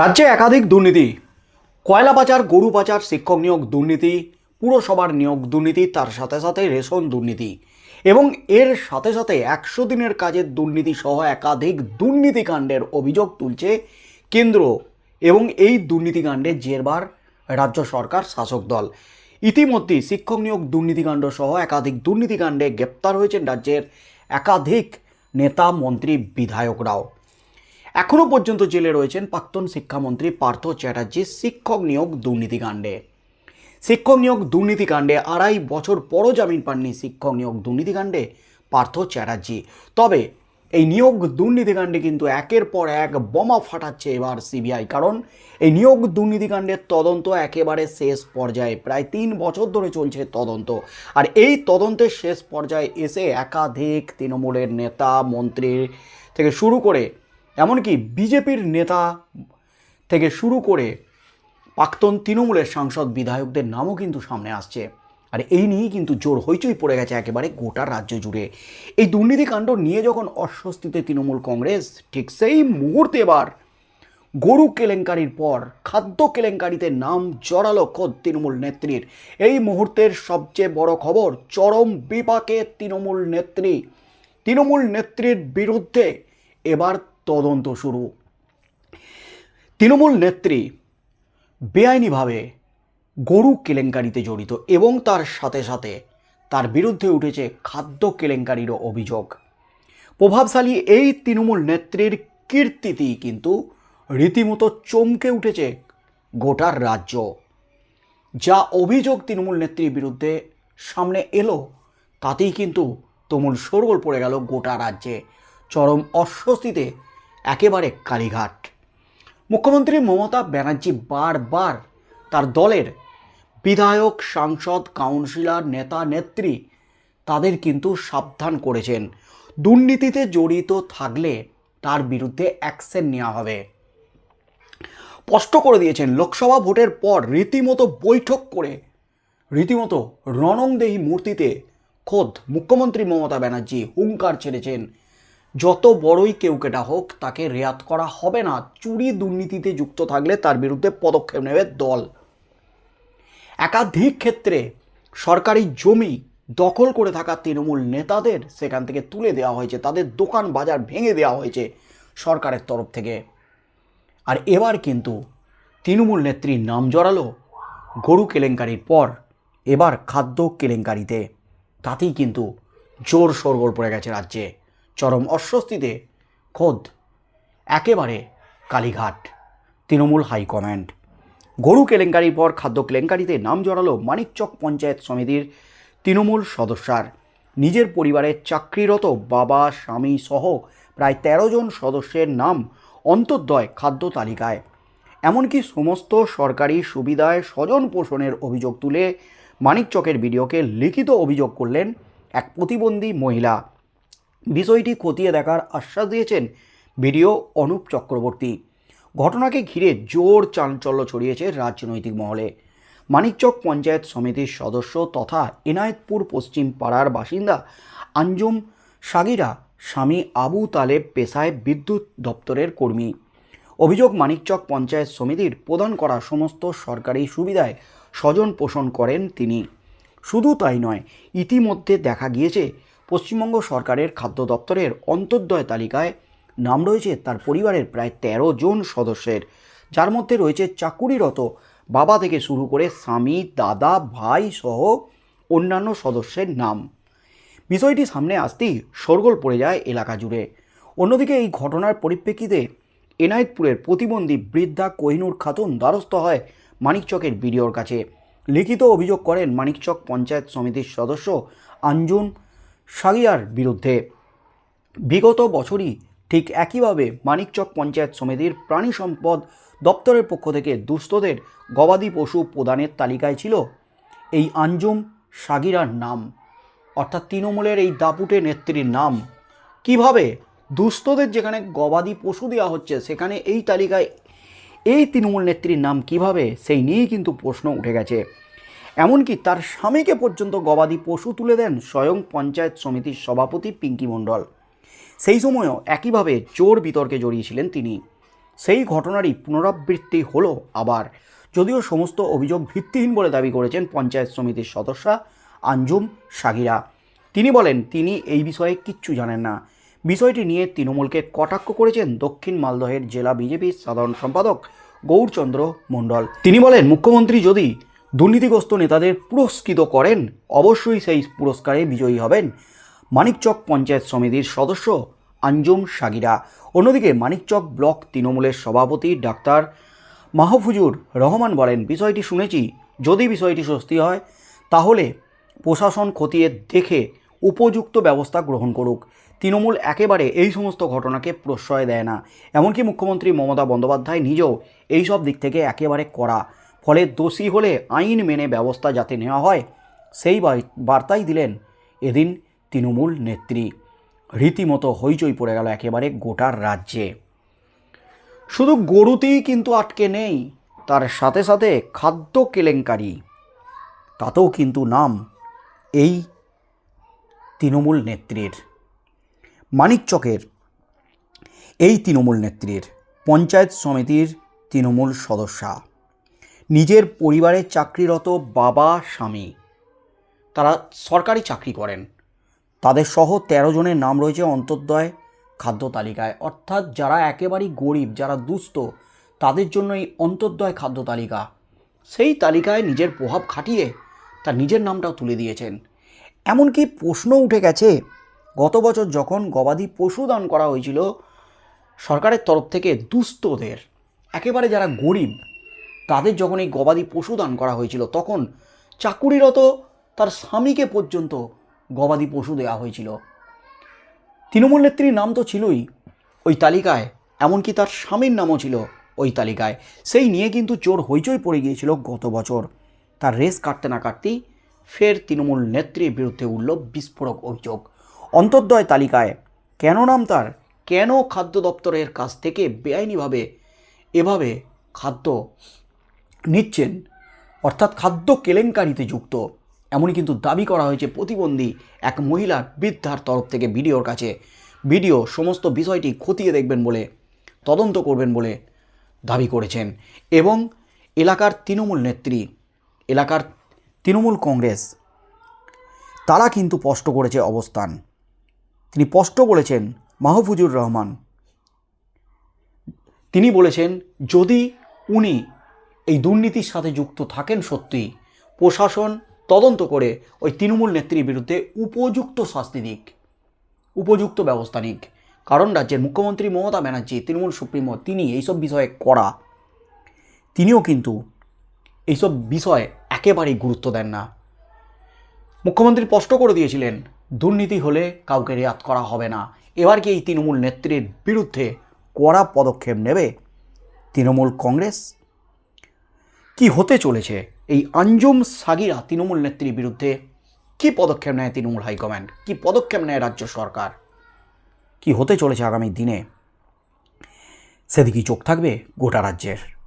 রাজ্যে একাধিক দুর্নীতি। কয়লা পাচার, গরু পাচার, শিক্ষক নিয়োগ দুর্নীতি, পুরসভার নিয়োগ দুর্নীতি, তার সাথে সাথে রেশন দুর্নীতি এবং এর সাথে সাথে একশো দিনের কাজের দুর্নীতি সহ একাধিক দুর্নীতিকাণ্ডের অভিযোগ তুলছে কেন্দ্র এবং এই দুর্নীতিকাণ্ডে জেরবার রাজ্য সরকার শাসক দল। ইতিমধ্যে শিক্ষক নিয়োগ দুর্নীতিকাণ্ড সহ একাধিক দুর্নীতিকাণ্ডে গ্রেপ্তার হয়েছেন রাজ্যের একাধিক নেতা, মন্ত্রী, বিধায়করাও। এখনও পর্যন্ত জেলে রয়েছেন প্রাক্তন শিক্ষামন্ত্রী পার্থ চ্যাটার্জি, শিক্ষক নিয়োগ দুর্নীতিকাণ্ডে শিক্ষক নিয়োগ দুর্নীতিকাণ্ডে আড়াই বছর পরও জামিন পাননি শিক্ষক নিয়োগ দুর্নীতিকাণ্ডে পার্থ চ্যাটার্জি। তবে এই নিয়োগ দুর্নীতিকাণ্ডে কিন্তু একের পর এক বোমা ফাটাচ্ছে এবার সিবিআই, কারণ এই নিয়োগ দুর্নীতিকাণ্ডের তদন্ত একেবারে শেষ পর্যায়ে, প্রায় তিন বছর ধরে চলছে তদন্ত। আর এই তদন্তের শেষ পর্যায়ে এসে একাধিক তৃণমূলের নেতা মন্ত্রী থেকে শুরু করে এমনকি বিজেপির নেতা থেকে শুরু করে প্রাক্তন তৃণমূলের সাংসদ বিধায়কদের নামও কিন্তু সামনে আসছে। আর এই নিয়েই কিন্তু জোর হইচই পড়ে গেছে একেবারে গোটা রাজ্য জুড়ে। এই দুর্নীতিকাণ্ড নিয়ে যখন অস্বস্তিতে তৃণমূল কংগ্রেস, ঠিক সেই মুহূর্তে এবার গরু কেলেঙ্কারির পর, খাদ্য কেলেঙ্কারিতে নাম জড়ালো খোদ তৃণমূল নেত্রীর। এই মুহূর্তের সবচেয়ে বড় খবর, চরম বিপাকে তৃণমূল নেত্রী। তৃণমূল নেত্রীর বিরুদ্ধে এবার তদন্ত শুরু। তৃণমূল নেত্রী বেআইনিভাবে গরু কেলেঙ্কারিতে জড়িত এবং তার সাথে সাথে তার বিরুদ্ধে উঠেছে খাদ্য কেলেঙ্কারিরও অভিযোগ। প্রভাবশালী এই তৃণমূল নেত্রীর কীর্তিতেই কিন্তু রীতিমতো চমকে উঠেছে গোটার রাজ্য। যা অভিযোগ তৃণমূল নেত্রীর বিরুদ্ধে সামনে এলো, তাতেই কিন্তু তুমুল শোরগোল পড়ে গেল গোটা রাজ্যে। চরম অস্বস্তিতে একেবারে কালীঘাট। মুখ্যমন্ত্রী মমতা ব্যানার্জি বারবার তার দলের বিধায়ক, সাংসদ, কাউন্সিলর, নেতা, নেত্রী তাদের কিন্তু সাবধান করেছেন। দুর্নীতিতে জড়িত থাকলে তার বিরুদ্ধে অ্যাকশন নেওয়া হবে। স্পষ্ট করে দিয়েছেন, লোকসভা ভোটের পর রীতিমতো বৈঠক করে, রীতিমতো রণংদেহী মূর্তিতে খোদ মুখ্যমন্ত্রী মমতা ব্যানার্জি হুঙ্কার ছেড়েছেন। যত বড়ই কেউ কেটা হোক, তাকে রেয়াত করা হবে না। চুরি দুর্নীতিতে যুক্ত থাকলে তার বিরুদ্ধে পদক্ষেপ নেবে দল। একাধিক ক্ষেত্রে সরকারি জমি দখল করে থাকা তৃণমূল নেতাদের সেখান থেকে তুলে দেওয়া হয়েছে। তাদের দোকান বাজার ভেঙে দেওয়া হয়েছে সরকারের তরফ থেকে। আর এবার কিন্তু তৃণমূল নেত্রীর নাম জড়ালো গরু কেলেঙ্কারির পর। এবার খাদ্য কেলেঙ্কারিতে। তাতেই কিন্তু জোর শোরগোল পড়ে গেছে রাজ্যে। চরম অস্বস্তিতে খোদ একেবারে কালীঘাট। তৃণমূল হাইকমান্ড গরু কেলেঙ্কারির পর খাদ্য কেলেঙ্কারিতে নাম জড়ালো মানিকচক পঞ্চায়েত সমিতির তৃণমূল সদস্যার। নিজের পরিবারের চাকরিরত বাবা, স্বামী সহ প্রায় তেরো জন সদস্যের নাম অন্তর্দয় খাদ্য তালিকায়। এমনকি সমস্ত সরকারি সুবিধায় স্বজন পোষণের অভিযোগ তুলে মানিকচকের ভিডিওকে লিখিত অভিযোগ করলেন এক প্রতিবন্ধী মহিলা। বিষয়টি খতিয়ে দেখার আশ্বাস দিয়েছেন ভিডিও অনুপ চক্রবর্তী। ঘটনাকে ঘিরে জোর চাঞ্চল্য ছড়িয়েছে রাজনৈতিক মহলে। মানিকচক পঞ্চায়েত সমিতির সদস্য তথা এনায়েতপুর পশ্চিম পাড়ার বাসিন্দা আঞ্জুম সাগিরা, স্বামী আবু তালেব পেশায় বিদ্যুৎ দপ্তরের কর্মী। অভিযোগ মানিকচক পঞ্চায়েত সমিতির প্রদান করা সমস্ত সরকারি সুবিধায় স্বজন পোষণ করেন তিনি। শুধু তাই নয়, ইতিমধ্যে দেখা গিয়েছে পশ্চিমবঙ্গ সরকারের খাদ্য দপ্তরের অন্তর্দয় তালিকায় নাম রয়েছে তার পরিবারের প্রায় তেরো জন সদস্যের। যার মধ্যে রয়েছে চাকুরিরত বাবা থেকে শুরু করে স্বামী, দাদা, ভাই সহ অন্যান্য সদস্যের নাম। বিষয়টি সামনে আসতেই শোরগোল পড়ে যায় এলাকা জুড়ে। অন্যদিকে এই ঘটনার পরিপ্রেক্ষিতে এনায়েতপুরের প্রতিবন্ধী বৃদ্ধা কোহিনুর খাতুন দ্বারস্থ হয় মানিকচকের বিডিওর কাছে। লিখিত অভিযোগ করেন মানিকচক পঞ্চায়েত সমিতির সদস্য আঞ্জুম সাগিয়ার বিরুদ্ধে। বিগত বছরই ঠিক একইভাবে মানিকচক পঞ্চায়েত সমিতির প্রাণী সম্পদ দপ্তরের পক্ষ থেকে দুস্থদের গবাদি পশু প্রদানের তালিকায় ছিল এই আঞ্জুম সাগিরার নাম। অর্থাৎ তৃণমূলের এই দাপুটে নেত্রীর নাম। কীভাবে দুস্থদের যেখানে গবাদি পশু দেওয়া হচ্ছে সেখানে এই তালিকায় এই তৃণমূল নেত্রীর নাম কীভাবে সেই নিয়েই কিন্তু প্রশ্ন উঠে গেছে। এমনকি তার স্বামীকে পর্যন্ত গবাদি পশু তুলে দেন স্বয়ং পঞ্চায়েত সমিতির সভাপতি পিঙ্কি মণ্ডল। সেই সময়ও একইভাবে জোর বিতর্কে জড়িয়েছিলেন তিনি। সেই ঘটনারই পুনরাবৃত্তি হলো আবার। যদিও সমস্ত অভিযোগ ভিত্তিহীন বলে দাবি করেছেন পঞ্চায়েত সমিতির সদস্যা আঞ্জুম সাগিরা। তিনি বলেন, তিনি এই বিষয়ে কিচ্ছু জানেন না। বিষয়টি নিয়ে তৃণমূলকে কটাক্ষ করেছেন দক্ষিণ মালদহের জেলা বিজেপির সাধারণ সম্পাদক গৌরচন্দ্র মণ্ডল। তিনি বলেন, মুখ্যমন্ত্রী যদি দুর্নীতিগ্রস্ত নেতাদের পুরস্কৃত করেন। অবশ্যই সেই পুরস্কারে বিজয়ী হবেন মানিকচক পঞ্চায়েত সমিতির সদস্য আঞ্জুম সাগিরা। অন্যদিকে মানিকচক ব্লক তৃণমূলের সভাপতি ডাক্তার মাহফুজুর রহমান বলেন, বিষয়টি শুনেছি। যদি বিষয়টি স্বস্তি হয়, তাহলে প্রশাসন খতিয়ে দেখে উপযুক্ত ব্যবস্থা গ্রহণ করুক। তৃণমূল একেবারে এই সমস্ত ঘটনাকে প্রশ্রয় দেয় না। এমনকি মুখ্যমন্ত্রী মমতা বন্দ্যোপাধ্যায় নিজেও এই সব দিক থেকে একেবারে কড়া ফলে দোষী হলে আইন মেনে ব্যবস্থা যাতে নেওয়া হয়, সেই বার্তাই দিলেন এদিন তৃণমূল নেত্রী। রীতিমতো হইচই পড়ে গেল একেবারে গোটার রাজ্যে। শুধু গরুতেই কিন্তু আটকে নেই, তার সাথে সাথে খাদ্য কেলেঙ্কারি। তাতেও কিন্তু নাম এই তৃণমূল নেত্রীর। মানিকচকের এই তৃণমূল নেত্রীর, পঞ্চায়েত সমিতির তৃণমূল সদস্যা। নিজের পরিবারের চাকরিরত বাবা, স্বামী। তারা সরকারি চাকরি করেন। তাদের সহ তেরো জনের নাম রয়েছে অন্তর্দয়, খাদ্য তালিকায়। অর্থাৎ যারা একেবারেই গরিব, যারা দুস্থ, তাদের জন্য এই অন্তর্দয় খাদ্য তালিকা। সেই তালিকায় নিজের প্রভাব খাটিয়ে তার নিজের নামটাও তুলে দিয়েছেন। এমনকি প্রশ্ন উঠে গেছে, গত বছর যখন গবাদি পশু দান করা হয়েছিল, সরকারের তরফ থেকে দুস্থদের, একেবারে যারা গরিব তাদের যখন এই গবাদি পশু দান করা হয়েছিল, তখন চাকুরিরত তার স্বামীকে পর্যন্ত গবাদি পশু দেওয়া হয়েছিল। তৃণমূল নেত্রীর নাম তো ছিলই ওই তালিকায়, এমনকি তার স্বামীর নামও ছিল ওই তালিকায়। সেই নিয়ে কিন্তু চোর হইচই পড়ে গিয়েছিল গত বছর। তার রেস কাটতে না কাটতেই ফের তৃণমূল নেত্রীর বিরুদ্ধে উঠল বিস্ফোরক অভিযোগ। অন্তর্দয় তালিকায়, কেন নাম তার? কেন খাদ্য দপ্তরের কাছ থেকে বেআইনিভাবে এভাবে খাদ্য নিচ্ছেন। অর্থাৎ খাদ্য কেলেঙ্কারিতে যুক্ত। এমনই কিন্তু দাবি করা হয়েছে প্রতিবন্ধী এক মহিলার বৃদ্ধার তরফ থেকে ভিডিওর কাছে। ভিডিও সমস্ত বিষয়টি খতিয়ে দেখবেন বলে, তদন্ত করবেন বলে দাবি করেছেন। এবং এলাকার তৃণমূল নেত্রী, এলাকার তৃণমূল কংগ্রেস, তারা কিন্তু স্পষ্ট করেছে অবস্থান। তিনি স্পষ্ট বলেছেন, মাহফুজুর রহমান, তিনি বলেছেন, যদি উনি এই দুর্নীতির সাথে যুক্ত থাকেন সত্যি। প্রশাসন তদন্ত করে ওই তৃণমূল নেত্রীর বিরুদ্ধে উপযুক্ত শাস্তি দিক উপযুক্ত ব্যবস্থা নিক। কারণ রাজ্যের মুখ্যমন্ত্রী মমতা ব্যানার্জি, তৃণমূল সুপ্রিমো, তিনি এইসব বিষয়ে করা তিনিও কিন্তু এইসব বিষয়ে একেবারেই গুরুত্ব দেন না। মুখ্যমন্ত্রী স্পষ্ট করে দিয়েছিলেন, দুর্নীতি হলে কাউকে রেয়াত করা হবে না। এবার কি এই তৃণমূল নেত্রীর বিরুদ্ধে কড়া পদক্ষেপ নেবে তৃণমূল কংগ্রেস? কি হতে চলেছে? এই আঞ্জুম সাগিরা তৃণমূল নেত্রীর বিরুদ্ধে কি পদক্ষেপ নেয় তৃণমূল হাইকম্যান্ড কি পদক্ষেপ নেয় রাজ্য সরকার? কি হতে চলেছে আগামী দিনে? সেদিকেই চোখ থাকবে গোটা রাজ্যের।